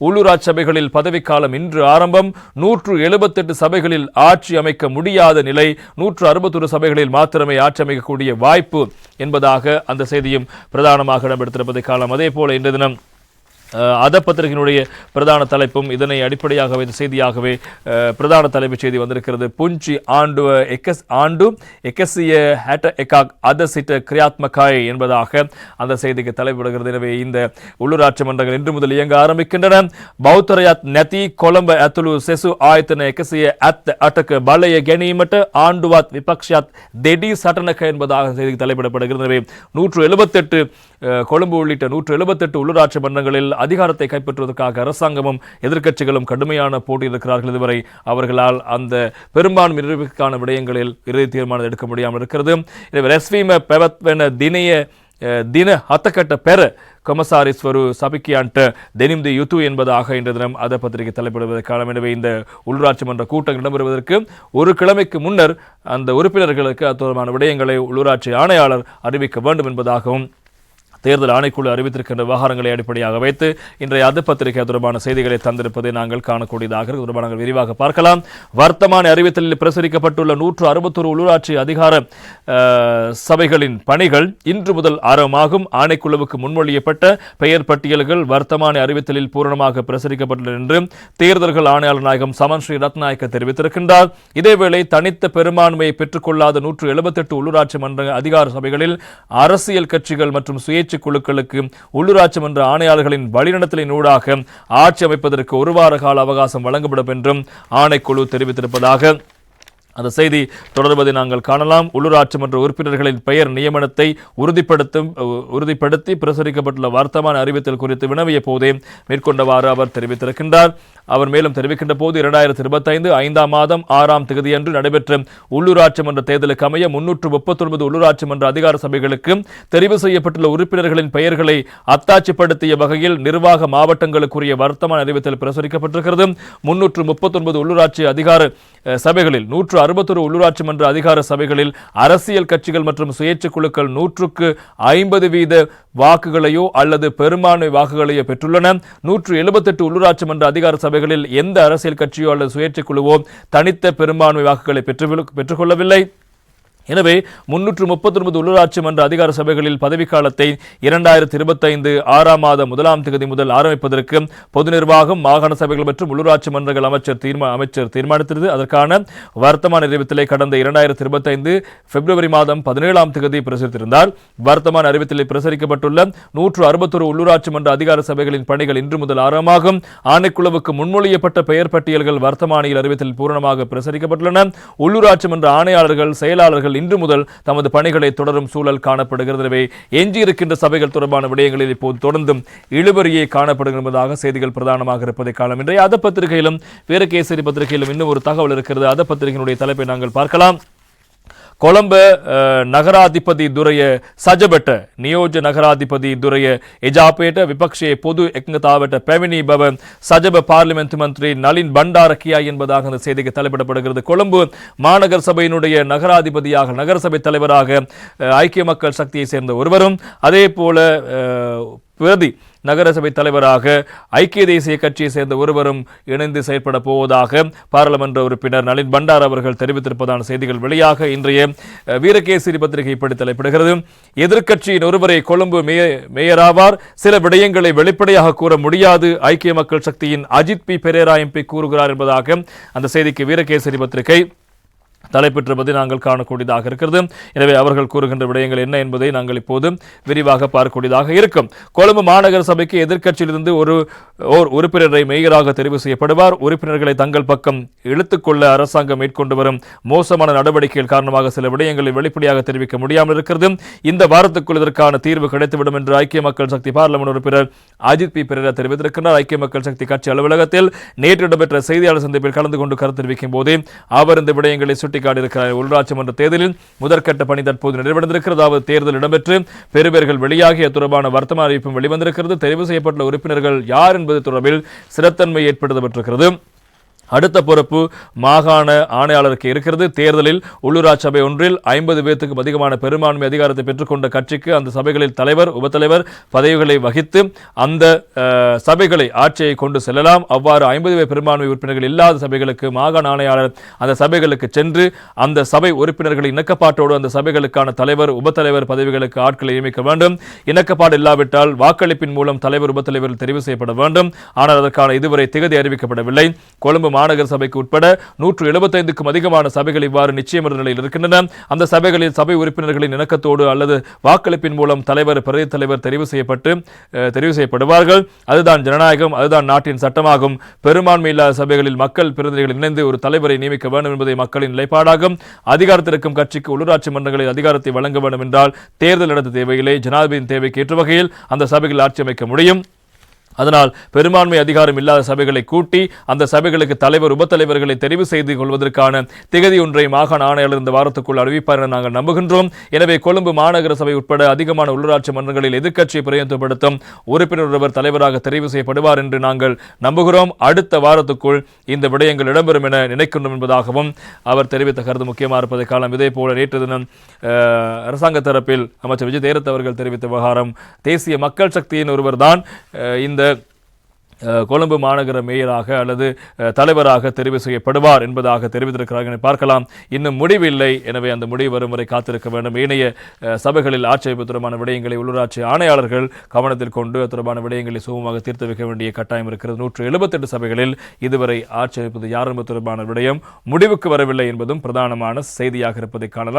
உள்ளூராட்சி சபைகளில் பதவிக்காலம் இன்று ஆரம்பம். நூற்று எழுபத்தெட்டு சபைகளில் ஆட்சி அமைக்க முடியாத நிலை. நூற்று அறுபத்தொரு சபைகளில் மாத்திரமே ஆட்சி அமைக்கக்கூடிய வாய்ப்பு என்பதாக அந்த செய்தியும் பிரதானமாக இடம்பெற்றிருப்பதை காலம் அதே போல இன்றைய தினம் அத பத்திரிகையினுடைய பிரதான தலைப்பும் இதனை அடிப்படையாக வைத்த செய்தியாகவே பிரதான தலைப்புச் செய்தி வந்திருக்கிறது. புஞ்சி ஆண்டு எக்கஸ் ஆண்டு எக்கசிய ஹேட்ட எக்காக் அத சிட்ட கிரியாத்மகாய் என்பதாக அந்த செய்திக்கு தலைப்பிடுகிறது. எனவே இந்த உள்ளூராட்சி மன்றங்கள் இன்று முதல் இயங்க ஆரம்பிக்கின்றன. பௌத்தரயாத் நதி கொலம்ப அத்துலு செசு ஆயத்தன எக்கசிய அத் அட்டக்கு பலய கெனீமட்ட ஆண்டுவாத் விபக்ஷாத் தெடி சட்டனக என்பதாக செய்திக்கு தலைப்பிடப்படுகிறது. எனவே நூற்று எழுபத்தெட்டு கொழும்பு உள்ளிட்ட நூற்று எழுபத்தெட்டு உள்ளூராட்சி மன்றங்களில் அதிகாரத்தை கைப்பற்றுவதற்காக அரசாங்கமும் எதிர்க்கட்சிகளும் கடுமையான போட்டி இருக்கிறார்கள் இதுவரை அவர்களால் அந்த பெரும்பான்மை நிரூபிக்கான விடயங்களில் இறுதி தீர்மானம் எடுக்க முடியாமல் இருக்கிறது. எனவே ரெஸ்வீம பெவத்வென தினைய தின ஹத்தக்கட்ட பெற கொமசாரிஸ்வரு சபிக்கியான்ட்ட தெனிம்தி யுத்து என்பதாக இன்று தினம் அத பத்திரிகை தலைப்பிடுவதற்கு காலம் எனவே இந்த உள்ளூராட்சி மன்ற கூட்டம் இடம்பெறுவதற்கு ஒரு கிழமைக்கு முன்னர் அந்த உறுப்பினர்களுக்கு அத்தோரமான விடயங்களை உள்ளூராட்சி ஆணையாளர் அறிவிக்க வேண்டும் என்பதாகவும் தேர்தல் ஆணைக்குழு அறிவித்திருக்கின்ற விவகாரங்களை அடிப்படையாக வைத்து இன்றைய அது பத்திரிகை தொடர்பான செய்திகளை தந்திருப்பதை நாங்கள் காணக்கூடியதாக இது தொடர்பாக நாங்கள் விரிவாக பார்க்கலாம். வர்த்தமான அறிவித்தலில் பிரசுரிக்கப்பட்டுள்ள நூற்று அறுபத்தொரு உள்ளூராட்சி அதிகார சபைகளின் பணிகள் இன்று முதல் ஆரம்பமாகும். ஆணைக்குழுவுக்கு முன்மொழியப்பட்ட பெயர் பட்டியல்கள் வர்த்தமானி அறிவித்தலில் பூரணமாக பிரசுரிக்கப்பட்டுள்ளன என்று தேர்தல்கள் ஆணையாளர் நாயகம் சமன் ஸ்ரீ ரத்நாயக்க தெரிவித்திருக்கின்றார். இதேவேளை தனித்த பெரும்பான்மையை பெற்றுக்கொள்ளாத நூற்று எழுபத்தெட்டு உள்ளூராட்சி மன்ற அதிகார சபைகளில் அரசியல் கட்சிகள் மற்றும் சுயேட்சை குழுக்களுக்கு உள்ளூராட்சி மன்ற ஆணையாளர்களின் வழிநடத்தலின் ஊடாக ஆட்சி அமைப்பதற்கு ஒரு வார கால அவகாசம் வழங்கப்படும் என்றும் ஆணைக்குழு தெரிவித்திருப்பதாக அந்த செய்தி தொடர்வதை நாங்கள் காணலாம். உள்ளூராட்சி மன்ற உறுப்பினர்களின் பெயர் நியமனத்தை உறுதிப்படுத்தும் உறுதிப்படுத்தி பிரசுரிக்கப்பட்டுள்ள வர்த்தமான அறிவித்தல் குறித்து வினவிய போதே மேற்கொண்டவாறு அவர் தெரிவித்திருக்கின்றார். அவர் மேலும் தெரிவிக்கின்ற போது இரண்டாயிரத்தி இருபத்தைந்து ஐந்தாம் மாதம் ஆறாம் தேதியன்று நடைபெற்ற உள்ளூராட்சி மன்ற தேர்தலுக்கு அமைய முன்னூற்று முப்பத்தொன்பது உள்ளூராட்சி மன்ற அதிகார சபைகளுக்கு தெரிவு செய்யப்பட்டுள்ள உறுப்பினர்களின் பெயர்களை அத்தாட்சிப்படுத்திய வகையில் நிர்வாக மாவட்டங்களுக்குரிய வர்த்தமான அறிவித்தல் பிரசுரிக்கப்பட்டிருக்கிறது. முன்னூற்று முப்பத்தொன்பது உள்ளூராட்சி அதிகார சபைகளில் நூற்று அறுபத்தொரு உள்ளூராட்சி மன்ற அதிகார சபைகளில் அரசியல் கட்சிகள் மற்றும் சுயேட்சை குழுக்கள் நூற்றுக்கு ஐம்பது வீத வாக்குகளையோ அல்லது பெரும்பான்மை வாக்குகளையோ பெற்றுள்ளன. நூற்று எழுபத்தெட்டு உள்ளூராட்சி மன்ற அதிகார சபைகளில் எந்த அரசியல் கட்சியோ அல்லது சுயேட்சை குழுவோ தனித்த பெரும்பான்மை வாக்குகளை பெற்று பெற்றுக்கொள்ளவில்லை. எனவே முன்னூற்று முப்பத்தொன்பது உள்ளூராட்சி மன்ற அதிகார சபைகளில் பதவிக்காலத்தை இரண்டாயிரத்தி இருபத்தைந்து ஆறாம் மாதம் முதலாம் தேதி முதல் ஆரம்பிப்பதற்கு பொது நிர்வாகம் மாகாண சபைகள் மற்றும் உள்ளூராட்சி மன்றங்கள் அமைச்சர் தீர்மா அமைச்சர் தீர்மானித்தது அதற்கான வர்த்தமான அறிவித்தலை கடந்த இரண்டாயிரத்தி இருபத்தைந்து பிப்ரவரி மாதம் பதினேழாம் தேதி பிரசுரித்திருந்தார். வர்த்தமான அறிவித்தலில் பிரசரிக்கப்பட்டுள்ள நூற்று அறுபத்தொரு உள்ளூராட்சி மன்ற அதிகார சபைகளின் பணிகள் இன்று முதல் ஆரம்பமாகும். ஆணைக்குழுவுக்கு முன்மொழியப்பட்ட பெயர் பட்டியல்கள் வர்த்தமானியில் அறிவித்தலில் பூரணமாக பிரசரிக்கப்பட்டுள்ளன. உள்ளூராட்சி மன்ற ஆணையாளர்கள் செயலாளர்கள் இன்று முதல் தமது பணிகளை தொடரும் சூழல் காணப்படுகிறது. எனவே எஞ்சியிருக்கின்ற சபைகள் தொடர்பான விடயங்களில் இப்போது தொடர்ந்தும் இழுபறியே காணப்படுகின்றதாக செய்திகள் பிரதானமாக இருப்பதை காலம் இன்றைய அத பத்திரிகையிலும் வீரகேசரி பத்திரிகையிலும் இன்னும் ஒரு தகவல் இருக்கிறது. அத பத்திரிகையினுடைய தலைப்பை நாங்கள் பார்க்கலாம். කොළඹ நகராதிபதி දුරය සජබට நியோஜ நகராதிபதி දුරය එජාපයට විපක්ෂයේ பொது එකඟතාවට பெவினி பவன் சஜப பார்லிமெண்ட் மந்திரி நளின் பண்டார கியாய் என்பதாக அந்த செய்திக்கு தலைப்பிடப்படுகிறது. கொழும்பு மாநகர சபையினுடைய நகராதிபதியாக நகரசபை தலைவராக ஐக்கிய மக்கள் சக்தியை சேர்ந்த ஒருவரும் அதே போல பிரதி நகரசபை தலைவராக ஐக்கிய தேசிய கட்சியை சேர்ந்த ஒருவரும் இணைந்து செயற்பட போவதாக பாராளுமன்ற உறுப்பினர் நளின் பண்டார் அவர்கள் தெரிவித்திருப்பதான செய்திகள் வெளியாக இன்றைய வீரகேசரி பத்திரிகை இப்படி தலைப்பிடுகிறது. எதிர்க்கட்சியின் ஒருவரை கொழும்பு மேய- மேயராவார். சில விடயங்களை வெளிப்படையாக கூற முடியாது. ஐக்கிய மக்கள் சக்தியின் அஜித் பி. பெரேரா எம்பி கூறுகிறார் என்பதாக அந்த செய்திக்கு வீரகேசரி பத்திரிகை தலைப்பெற்றிருப்பதை நாங்கள் காணக்கூடியதாக இருக்கிறது. எனவே அவர்கள் கூறுகின்ற விடயங்கள் என்ன என்பதை நாங்கள் இப்போது விரிவாக பார்க்கக்கூடியதாக இருக்கும். கொழும்பு மாநகர சபைக்கு எதிர்க்கட்சியிலிருந்து ஒரு ஓர் உறுப்பினரை மேயராக தெரிவு செய்யப்படுவார். உறுப்பினர்களை தங்கள் பக்கம் இழுத்துக்கொள்ள அரசாங்கம் மேற்கொண்டு வரும் மோசமான நடவடிக்கைகள் காரணமாக சில விடயங்களை வெளிப்படையாக தெரிவிக்க முடியாமல் இருக்கிறது. இந்த வாரத்துக்குள் இதற்கான தீர்வு கிடைத்துவிடும் என்று ஐக்கிய மக்கள் சக்தி பார்லமெண்ட் உறுப்பினர் அஜித் பி. பெரேரா தெரிவித்திருக்கிறார். ஐக்கிய மக்கள் சக்தி கட்சி அலுவலகத்தில் நேற்று இடம்பெற்ற செய்தியாளர் சந்திப்பில் கலந்து கொண்டு கருத்து தெரிவிக்கும் போதே அவர் இந்த விடயங்களை சுட்டிக்காட்டியிருக்கிறார். உள்ளாட்சி மன்ற தேர்தலில் முதற்கட்ட பணி தற்போது நிறைவடைந்திருக்கிறது. அதாவது தேர்தல் இடம்பெற்று பெறுபேர்கள் வெளியாகிய தொடர்பான வர்த்தமான அறிவிப்பும் வெளிவந்திருக்கிறது. தெரிவு செய்யப்பட்டுள்ள உறுப்பினர்கள் யார் என்பது தொடர்பில் சிறத்தன்மை ஏற்படுத்தப்பட்டிருக்கிறது. அடுத்த பொறுப்பு மாகாண ஆணையாளருக்கு இருக்கிறது. தேர்தலில் உள்ளூராட்சி சபை ஒன்றில் ஐம்பது பேர்த்துக்கும் அதிகமான பெரும்பான்மை அதிகாரத்தை பெற்றுக்கொண்ட கட்சிக்கு அந்த சபைகளில் தலைவர் உபத்தலைவர் பதவிகளை வகித்து அந்த சபைகளை ஆட்சியை கொண்டு செல்லலாம். அவ்வாறு ஐம்பது பேர் பெரும்பான்மை உறுப்பினர்கள் இல்லாத சபைகளுக்கு மாகாண ஆணையாளர் அந்த சபைகளுக்கு சென்று அந்த சபை உறுப்பினர்களின் இணக்கப்பாட்டோடு அந்த சபைகளுக்கான தலைவர் உபத்தலைவர் பதவிகளுக்கு ஆட்களை நியமிக்க வேண்டும். இணக்கப்பாடு இல்லாவிட்டால் வாக்களிப்பின் மூலம் தலைவர் உபத்தலைவர் தெரிவு செய்யப்பட வேண்டும். ஆனால் அதற்கான இதுவரை திகதி அறிவிக்கப்படவில்லை. கொழும்பு மாநகர சபைக்கு உட்பட நூற்று எழுபத்தைந்துக்கும் அதிகமான சபைகள் இவ்வாறு நிச்சயமற்ற நிலையில் இருக்கின்றன. அந்த சபைகளில் சபை உறுப்பினர்களின் இணக்கத்தோடு அல்லது வாக்களிப்பின் மூலம் தலைவர் பிரதி தலைவர் தெரிவு செய்யப்பட்டு தெரிவு செய்யப்படுவார்கள். அதுதான் ஜனநாயகம் அதுதான் நாட்டின் சட்டமாகும். பெரும்பான்மை இல்லாத சபைகளில் மக்கள் பிரதிநிதிகள் இணைந்து ஒரு தலைவரை நியமிக்க வேண்டும் என்பதை மக்களின் நிலைப்பாடாகும். அதிகாரத்திற்கும் கட்சிக்கு உள்ளூராட்சி மன்றங்களில் அதிகாரத்தை வழங்க வேண்டும் என்றால் தேர்தல் நடத்த தேவையில்லை. ஜனாதிபதியின் தேவைக்கு ஏற்ற வகையில் அந்த சபைகள் ஆட்சி அமைக்க முடியும். அதனால் பெரும்பான்மை அதிகாரம் இல்லாத சபைகளை கூட்டி அந்த சபைகளுக்கு தலைவர் உபத்தலைவர்களை தெரிவு செய்து கொள்வதற்கான திகதி ஒன்றை மாகாண ஆணையாளர் இந்த வாரத்துக்குள் அறிவிப்பார் என நாங்கள் நம்புகின்றோம். எனவே கொழும்பு மாநகர சபை உட்பட அதிகமான உள்ளூராட்சி மன்றங்களில் எதிர்க்கட்சியை பிரதிநிதித்துவப்படுத்தும் உறுப்பினர் ஒருவர் தலைவராக தெரிவு செய்யப்படுவார் என்று நாங்கள் நம்புகிறோம். அடுத்த வாரத்துக்குள் இந்த விடயங்கள் இடம்பெறும் என நினைக்கின்றோம் என்பதாகவும் அவர் தெரிவித்த கருத்து முக்கியமாக இருப்பதை காலம் இதே போல நேற்று தினம் அரசாங்க தரப்பில் அமைச்சர் விஜய் தேரத் அவர்கள் தெரிவித்த விவகாரம் தேசிய மக்கள் சக்தியின் ஒருவர்தான். தான் இந்த கொழும்பு மாநகர மேயராக அல்லது தலைவராக தெரிவு செய்யப்படுவார் என்பதாக தெரிவித்திருக்கிறார்கள். என பார்க்கலாம். இன்னும் முடிவில்லை. எனவே அந்த முடிவு வரும் வரை காத்திருக்க வேண்டும். ஏனைய சபைகளில் ஆட்சேபு தொடர்பான விடயங்களை உள்ளூராட்சி ஆணையாளர்கள் கவனத்தில் கொண்டு தொடர்பான விடயங்களை சுகமாக தீர்த்து வைக்க வேண்டிய கட்டாயம் இருக்கிறது. நூற்று எழுபத்தெட்டு சபைகளில் இதுவரை ஆட்சேபிப்பது யார் என்பது தொடர்பான விடயம் முடிவுக்கு வரவில்லை என்பதும் பிரதானமான செய்தியாக இருப்பதை காணலாம்.